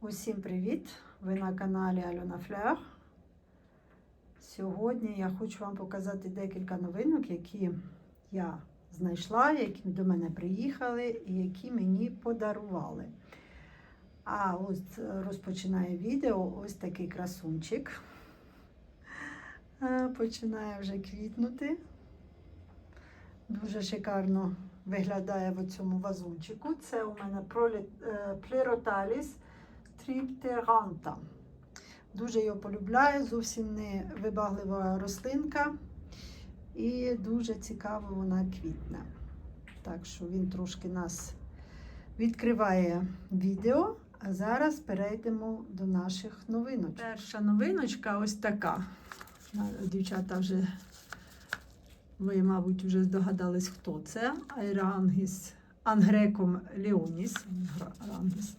Усім привіт! Ви на каналі Альона Флях. Сьогодні я хочу вам показати декілька новинок, які я знайшла, які до мене приїхали і які мені подарували. А ось розпочинає відео ось такий красунчик. Е, Починає вже квітнути. Дуже шикарно виглядає в цьому вазончику. Це у мене плероталіс тріптеранта. Дуже його полюбляю, зовсім не вибаглива рослинка. І дуже цікаво вона квітне. Так що він трошки нас відкриває відео. А зараз перейдемо до наших новинок. Перша новиночка ось така. Дівчата вже, ви, мабуть, вже здогадались, хто це. Айрангіс Ангреком Леоніс. Ангрангіс.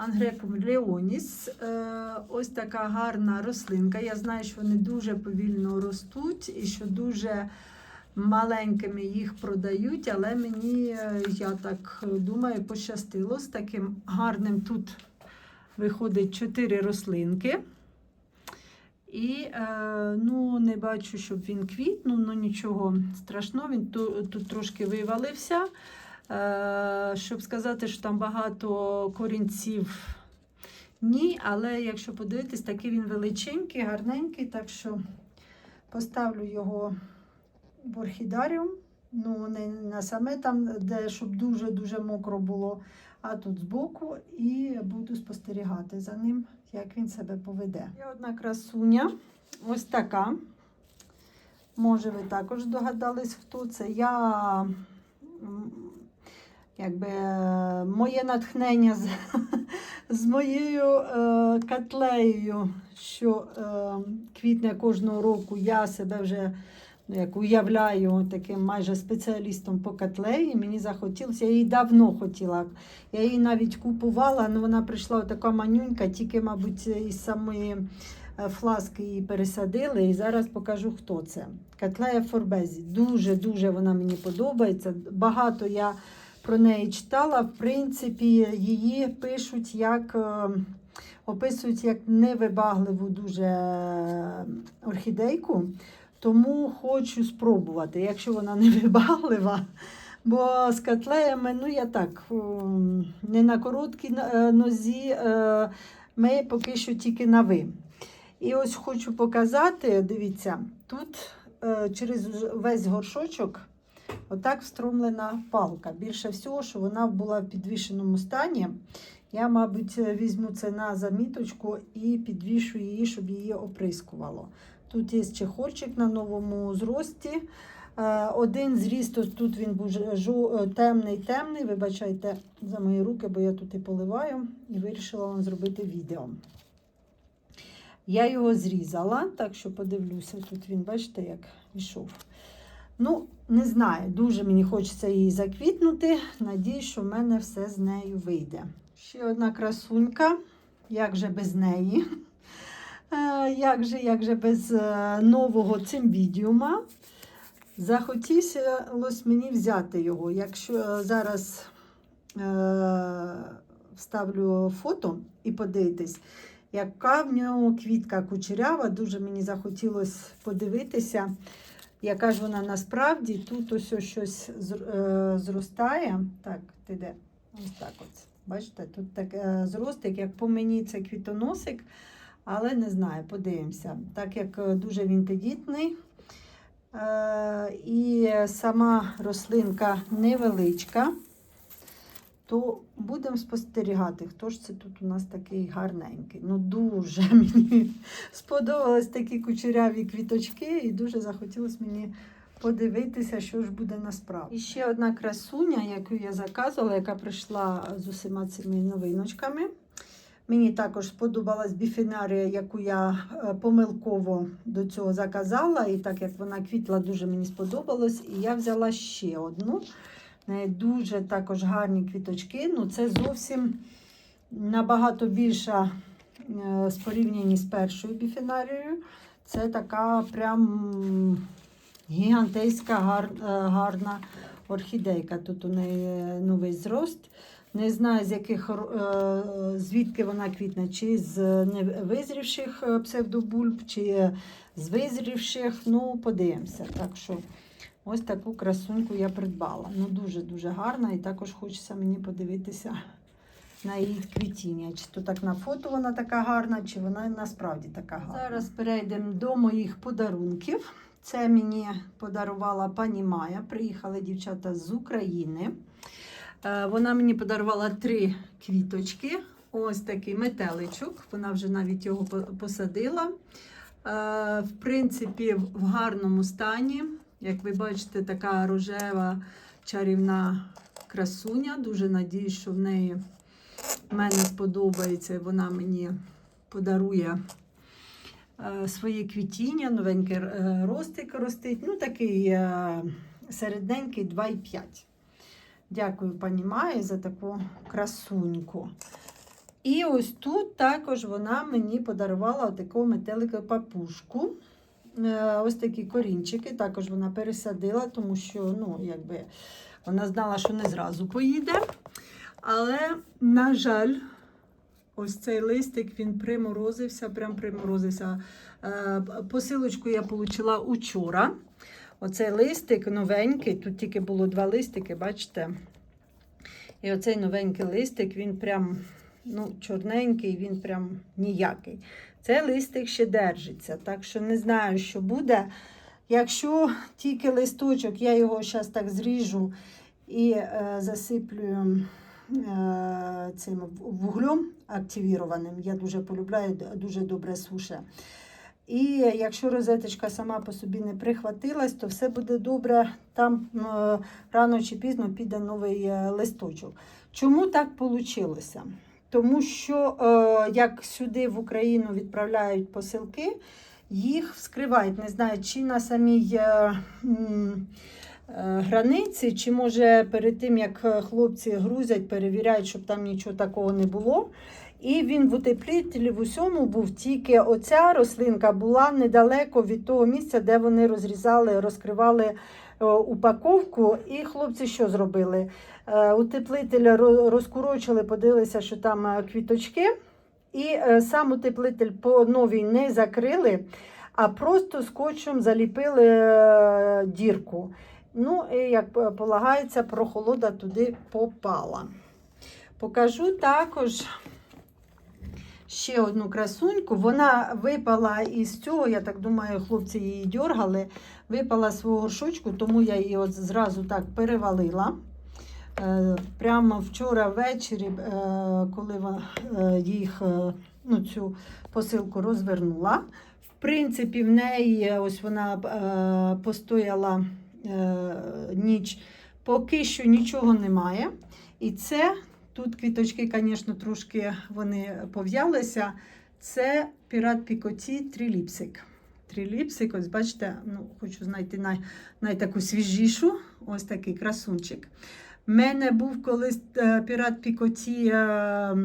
Ангреком Леоніс. Е, Ось така гарна рослинка. Я знаю, що вони дуже повільно ростуть і що дуже маленькими їх продають, але мені, е, я так думаю, пощастило з таким гарним тут виходить чотири рослинки. І е, ну, не бачу, щоб він квітнув, ну нічого страшного, він тут трошки вивалився. Е, щоб сказати, що там багато корінців. Ні, але якщо подивитись, такий він величенький, гарненький, так що поставлю його в орхідаріум. Ну, не на саме там, де щоб дуже-дуже мокро було, а тут збоку, і буду спостерігати за ним, як він себе поведе. Є одна красуня, ось така. Може, ви також догадались, хто це. Я якби моє натхнення з, з моєю е, котлеєю, що е, квітне кожного року, я себе вже ну, як уявляю таким майже спеціалістом по котлеї. Мені захотілося, я її давно хотіла. Я її навіть купувала, але вона прийшла така манюнька, тільки, мабуть, із самої фласки її пересадили. І зараз покажу, хто це. Котлея Форбезі. Дуже-дуже вона мені подобається. Багато я про неї читала. В принципі, її пишуть як. Описують як невибагливу дуже орхідейку, тому хочу спробувати, якщо вона не вибаглива. Бо з котлеями, ну я так, не на короткій нозі, ми поки що тільки на ви. І ось хочу показати, дивіться, тут через весь горшочок отак встромлена палка. Більше всього, що вона була в підвішеному стані. Я, мабуть, візьму це на заміточку і підвішу її, щоб її оприскувало. Тут є чехольчик на новому зрості. Один зріст, тут він темний-темний. Вибачайте за мої руки, бо я тут і поливаю, і вирішила вам зробити відео. Я його зрізала, так що подивлюся, тут він, бачите, як йшов. Ну, не знаю, дуже мені хочеться її заквітнути. Надію, що в мене все з нею вийде. Ще одна красунька, як же без неї. Як же, як же без нового цимбідіума. Захотілося мені взяти його. Якщо зараз е, вставлю фото і подивитись, яка в нього квітка кучерява, дуже мені захотілося подивитися, яка ж вона насправді. Тут ось щось зростає. Так, ти де? Ось так от. Бачите, тут так зростик, як по мені це квітоносик, але не знаю, подивимося. Так як дуже він тедітний. І сама рослинка невеличка, то будемо спостерігати, хто ж це тут у нас такий гарненький. Ну, дуже мені сподобались такі кучеряві квіточки, і дуже захотілося мені подивитися, що ж буде насправді. І ще одна красуня, яку я заказувала, яка прийшла з усіма цими новиночками. Мені також сподобалась біфінарія, яку я помилково до цього заказала. І так як вона квітла, дуже мені сподобалось. І я взяла ще одну. Дуже також гарні квіточки. Ну, Це зовсім набагато більша з порівнянні з першою біфінарією. Це така прям гігантейська гар, гарна орхідейка. Тут у неї новий зрост. Не знаю, з яких е, звідки вона квітне, чи з невизрівших е, псевдобульб, чи з визрівших. Ну, подивимося. Так що ось таку красуньку я придбала. Ну, дуже-дуже гарна, і також хочеться мені подивитися на її квітіння. Чи то так на фото вона така гарна, чи вона насправді така гарна. Зараз перейдемо до моїх подарунків. Це мені подарувала пані Майя. Приїхали дівчата з України. Е, Вона мені подарувала три квіточки. Ось такий метеличок. Вона вже навіть його посадила. Е, В принципі, в гарному стані. Як ви бачите, така рожева чарівна красуня. Дуже надіюсь, що в неї мене сподобається. Вона мені подарує е, своє квітіння, новенький е, ростик ростить. Ну, такий е, середненький 2,5. Дякую, пані Майі, за таку красуньку. І ось тут також вона мені подарувала таку метелика папушку. Е, Ось такі корінчики. Також вона пересадила, тому що ну, якби, вона знала, що не зразу поїде. Але, на жаль, ось цей листик він приморозився, прям приморозився. Е, Посилочку я отримала учора. Оцей листик новенький, тут тільки було два листики, бачите? І оцей новенький листик, він прям ну, чорненький, він прям ніякий. Цей листик ще держиться, так що не знаю, що буде. Якщо тільки листочок, я його зараз так зріжу і е, засиплю е, цим вуглем активірованим. Я дуже полюбляю, дуже добре суше. І якщо розеточка сама по собі не прихватилась, то все буде добре. Там е, рано чи пізно піде новий е, листочок. Чому так вийшло? Тому що е, як сюди в Україну відправляють посилки, їх вскривають, не знаю, чи на самій е, е, границі, чи може перед тим, як хлопці грузять, перевіряють, щоб там нічого такого не було. І він в утеплітелі в усьому був тільки оця рослинка була недалеко від того місця, де вони розрізали, розкривали е, упаковку. І хлопці що зробили? Е, Утеплитель розкурочили, подивилися, що там е, квіточки. І сам утеплитель по новій не закрили, а просто скотчем заліпили дірку. Ну, і як полагається, прохолода туди попала. Покажу також ще одну красуньку. Вона випала із цього, я так думаю, хлопці її дергали, випала з свого горшочку, тому я її от зразу так перевалила. Е, Прямо вчора ввечері, е, коли е, їх ну, цю посилку розвернула. В принципі, в неї ось вона постояла ніч, поки що нічого немає. І це тут квіточки, звісно, трошки вони пов'ялися. Це пірат Пікоті триліпсик. Триліпсик, ось бачите, ну, хочу знайти най, най свіжішу, ось такий красунчик. У мене був колись е, пірат Пікоті е,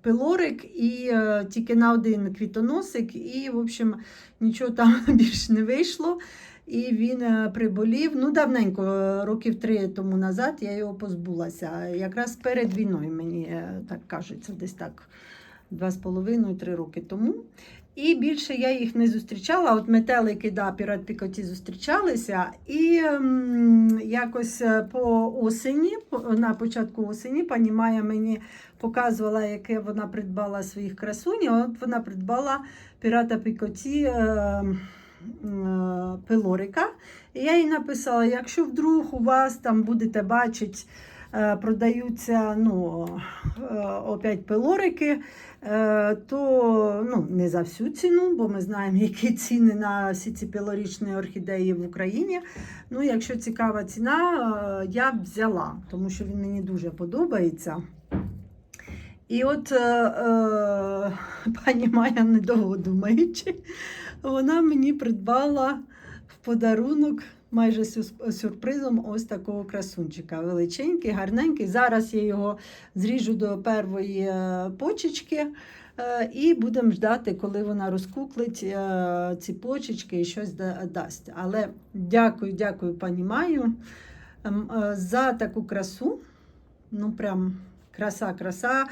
пилорик і е, тільки на один квітоносик, і, в общем, нічого там більше не вийшло. І він е, приболів. Ну, давненько, е, років три тому назад я його позбулася. Якраз перед війною, мені е, так кажеться, десь так два з половиною, три роки тому. І більше я їх не зустрічала. От метелики, да, пірат Пікоті зустрічалися. І м, якось по осені, на початку осені, пані Майя мені показувала, яке вона придбала своїх красунь. От вона придбала пірата Пікоті. Е, пилорика. І я їй написала: якщо вдруг у вас там будете бачити, е, продаються ну, е, опять пилорики, то ну, не за всю ціну, бо ми знаємо, які ціни на всі ці пилорічні орхідеї в Україні. Ну, якщо цікава ціна, я б взяла, тому що він мені дуже подобається. І от е, пані Майя, недовго думаючи, вона мені придбала в подарунок майже сюрпризом ось такого красунчика. Величенький, гарненький. Зараз я його зріжу до первої е, почечки. е, І будемо ждати, коли вона розкуклить е, ці почечки і щось да- дасть. Але дякую, дякую пані Маю ем, за таку красу. Ну, прям Краса, краса.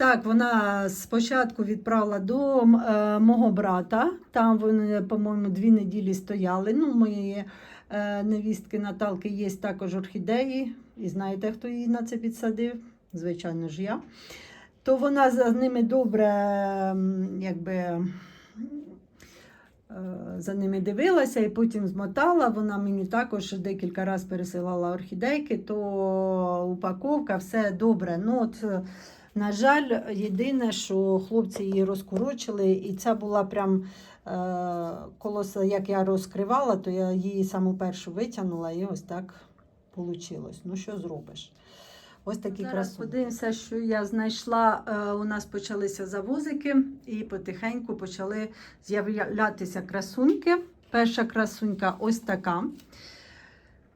Так, вона спочатку відправила до е, мого брата. Там вони, по-моєму, дві неділі стояли. Ну, моєї е, невістки Наталки є також орхідеї. І знаєте, хто її на це підсадив? Звичайно ж, я. То вона за ними добре, якби. е, За ними дивилася і потім змотала. Вона мені також декілька разів пересилала орхідейки, то упаковка, все добре. Ну, от, на жаль, єдине, що хлопці її розкорочили, і ця була прям е, колоса, як я розкривала, то я її саму першу витягнула, і ось так вийшло. Ну, що зробиш? Ось такі Зараз подивимося, що я знайшла. Е, У нас почалися завозики, і потихеньку почали з'являтися красунки. Перша красунька ось така.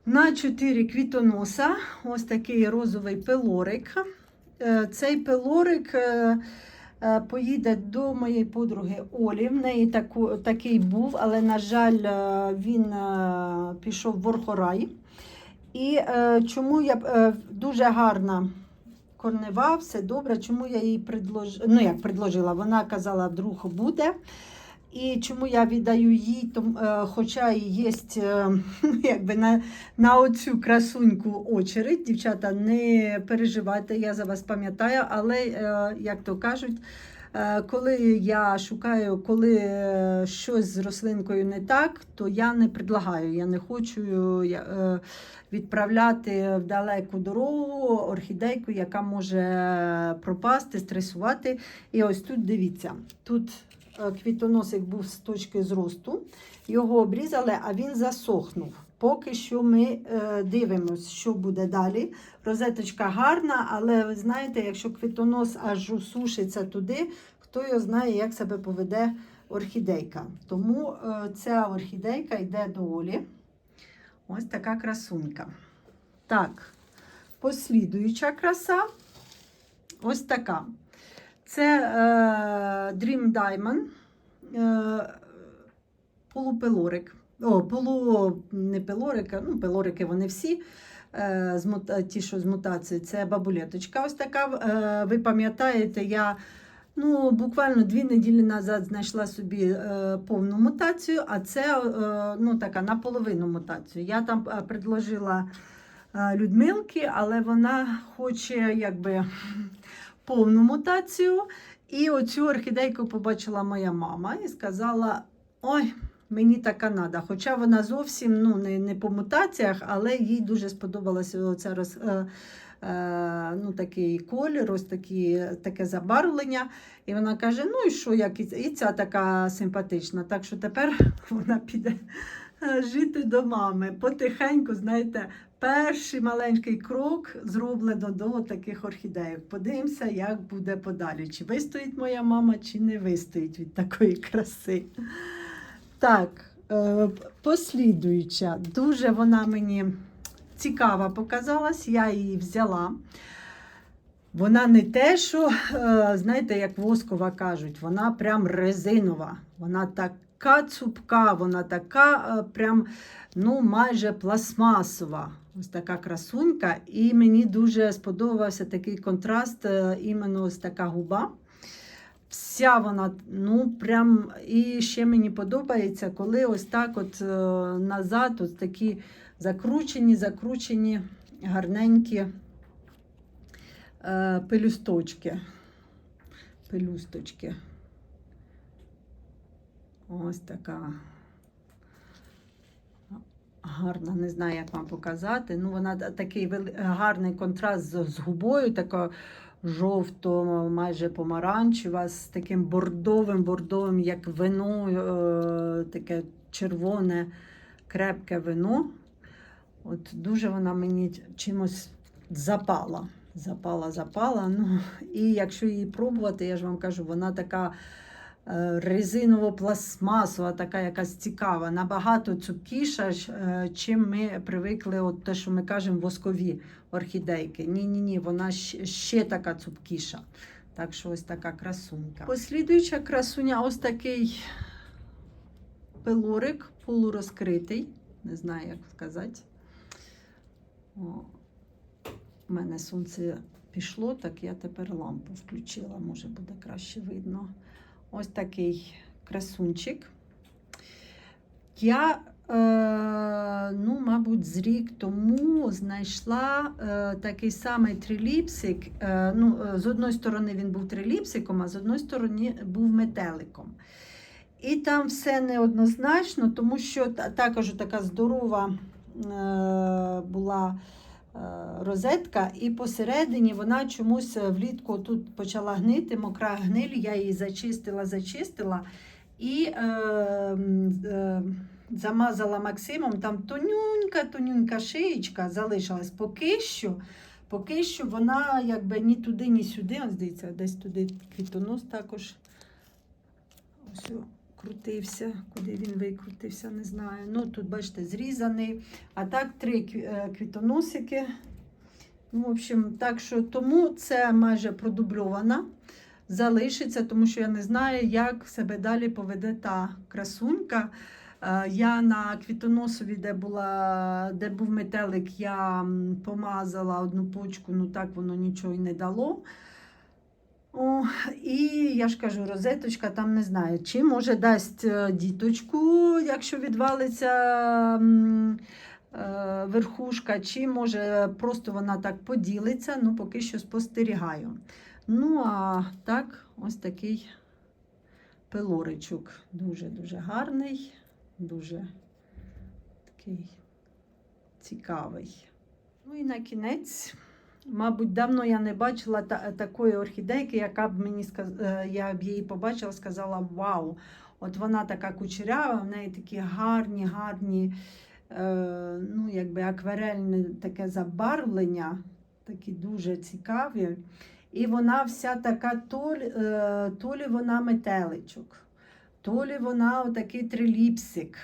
На 4 квітоноса, ось такий розовий пилорик. Е, Цей пилорик е, е, поїде до моєї подруги Олі. В неї таку, такий був, але, на жаль, він пішов в Орхорай. І чому я дуже гарна корнева, все добре. Чому я їй предложила? Ну, як предложила, вона казала, вдруг буде. І чому я віддаю їй, том, е, хоча і є е, якби на, на оцю красуньку очередь. Дівчата, не переживайте, я за вас пам'ятаю, але, е, як то кажуть, коли я шукаю, коли щось з рослинкою не так, то я не предлагаю. Я не хочу відправляти в далеку дорогу орхідейку, яка може пропасти, стресувати. І ось тут дивіться, тут квітоносик був з точки зросту, його обрізали, а він засохнув. Поки що ми е, дивимося, що буде далі. Розеточка гарна, але ви знаєте, якщо квітонос аж усушиться туди, хто його знає, як себе поведе орхідейка. Тому е, ця орхідейка йде до Олі. Ось така красунька. Так, послідуюча краса. Ось така. Це е, Dream Diamond. Е, полупелорик. О, полу не пелорика, ну, пелорики вони всі. Е, ті, що з мутацією, це бабулеточка. Ось така. Е, ви пам'ятаєте, я ну, буквально дві неділі назад знайшла собі повну мутацію, а це ну, така наполовину мутацію. Я там предложила Людмилки, але вона хоче якби повну мутацію. І оцю орхідейку побачила моя мама і сказала: ой, мені така надо. Хоча вона зовсім ну, не, не по мутаціях, але їй дуже сподобалася оця роз, е, е, ну, такий колір, ось такі, таке забарвлення. І вона каже: ну і що, як і, і ця така симпатична. Так що тепер вона піде е, жити до мами. Потихеньку, знаєте, перший маленький крок зроблено до таких орхідеїв. Подивимося, як буде подалі. Чи вистоїть моя мама, чи не вистоїть від такої краси. Так, е, послідуюча. Дуже вона мені цікава показалась, я її взяла. Вона не те, що, е, знаєте, як воскова кажуть, вона прям резинова. Вона така цупка, вона така е, прям, ну, майже пластмасова. Ось така красунька. І мені дуже сподобався такий контраст, е, іменно ось така губа. Вся вона, ну, прям, і ще мені подобається, коли ось так от е, назад, ось такі закручені, закручені, гарненькі е, пелюсточки. Пелюсточки. Ось така гарна, не знаю, як вам показати. Ну, вона такий гарний контраст з, з губою, така жовто, майже помаранчева, з таким бордовим, бордовим, як вино, е, таке червоне, крепке вино. От дуже вона мені чимось запала. Запала, запала. Ну, і якщо її пробувати, я ж вам кажу, вона така е, резиново-пластмасова, така якась цікава, набагато цупкіша, е, чим ми привикли, от те, що ми кажемо, воскові орхідейки. Ні-ні, ні вона ще така цупкіша. Так що ось така красунька. Послідуюча красуня, ось такий пилорик, полурозкритий. Не знаю, як сказати. О, у мене сонце пішло, так я тепер лампу включила, може буде краще видно. Ось такий красунчик. Я, е, ну, мабуть, з рік тому знайшла е, такий самий триліпсик. Е, ну, з одної сторони він був триліпсиком, а з одної сторони був метеликом. І там все неоднозначно, тому що також така здорова була розетка, і посередині вона чомусь влітку тут почала гнити, мокра гниль, я її зачистила, зачистила і е, е, замазала Максимом. Там тонюнька, тонюнька шиєчка залишилась. Поки що, поки що вона якби ні туди, ні сюди. Ось дивіться, десь туди квітонос також. Ось крутився, куди він викрутився, не знаю. Ну, тут, бачите, зрізаний. А так, три е, квітоносики. Ну, в общем, так що тому це майже продубльована. Залишиться, тому що я не знаю, як себе далі поведе та красунька. Е, Я на квітоносові, де, була, де був метелик, я помазала одну почку, ну так воно нічого й не дало. О, і я ж кажу, розеточка там не знаю, чи може дасть е, діточку, якщо відвалиться е, верхушка, чи може просто вона так поділиться. Ну, поки що спостерігаю. Ну, а так, ось такий пилоричок. Дуже-дуже гарний, дуже такий цікавий. Ну і на кінець. Мабуть, давно я не бачила та, такої орхідейки, яка б мені е, я б її побачила, сказала: Вау! От вона така кучерява, в неї такі гарні, гарні, е, ну, якби акварельне таке забарвлення, такі дуже цікаві. І вона вся така, то, лі- е, то лі вона метеличок, то лі вона отакий триліпсик,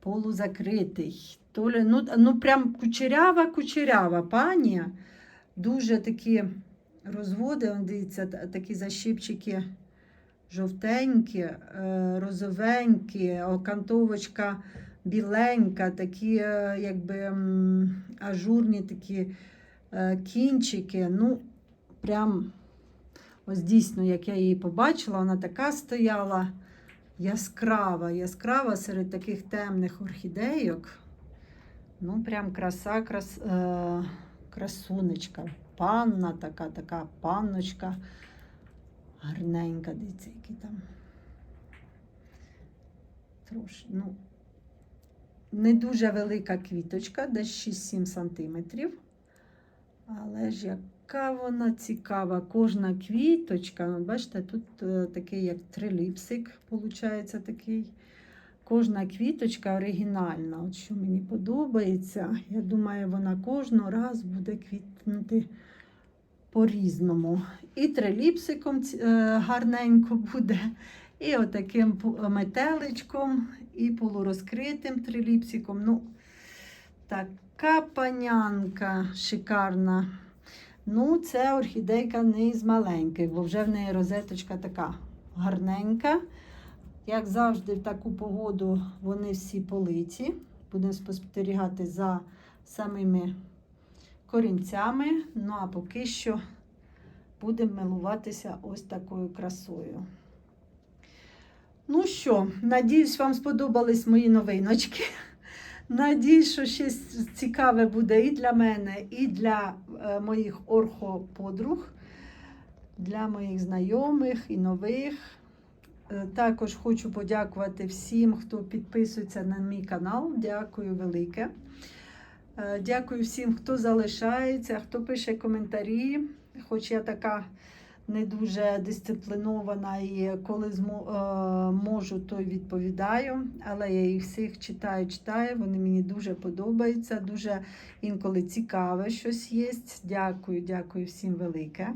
полузакритий. То лі, ну, ну прям кучерява, кучерява пані. Дуже такі розводи, дивіться, такі защіпчики жовтенькі, е, розовенькі, окантовочка біленька, такі е, якби ажурні такі е, кінчики. Ну, прям ось дійсно, як я її побачила, вона така стояла яскрава, яскрава серед таких темних орхідейок. Ну, прям краса, крас, е, красунечка. Панна така, така панночка. Гарненька, дивіться, які там. Трошки, ну, не дуже велика квіточка, десь 6-7 сантиметрів. Але ж яка вона цікава. Кожна квіточка, ну, бачите, тут е, такий як триліпсик, виходить такий. Кожна квіточка оригінальна. От що мені подобається. Я думаю, вона кожного раз буде квітнути по-різному. І триліпсиком е, гарненько буде, і отаким метеличком, і полурозкритим триліпсиком. Ну, така панянка шикарна. Ну, це орхідейка не із маленьких, бо вже в неї розеточка така гарненька. Як завжди, в таку погоду вони всі политі. Будемо спостерігати за самими корінцями. Ну а поки що будемо милуватися ось такою красою. Ну що, надіюсь, вам сподобались мої новиночки. Надіюсь, що щось цікаве буде і для мене, і для е, моїх орхоподруг, для моїх знайомих і нових. Е, Також хочу подякувати всім, хто підписується на мій канал. Дякую велике. Е, Дякую всім, хто залишається, хто пише коментарі. Хоч я така не дуже дисциплінована і коли е, можу, то відповідаю. Але я їх всіх читаю, читаю. Вони мені дуже подобаються. Дуже інколи цікаве щось є. Дякую, дякую всім велике.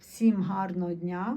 Всім гарного дня.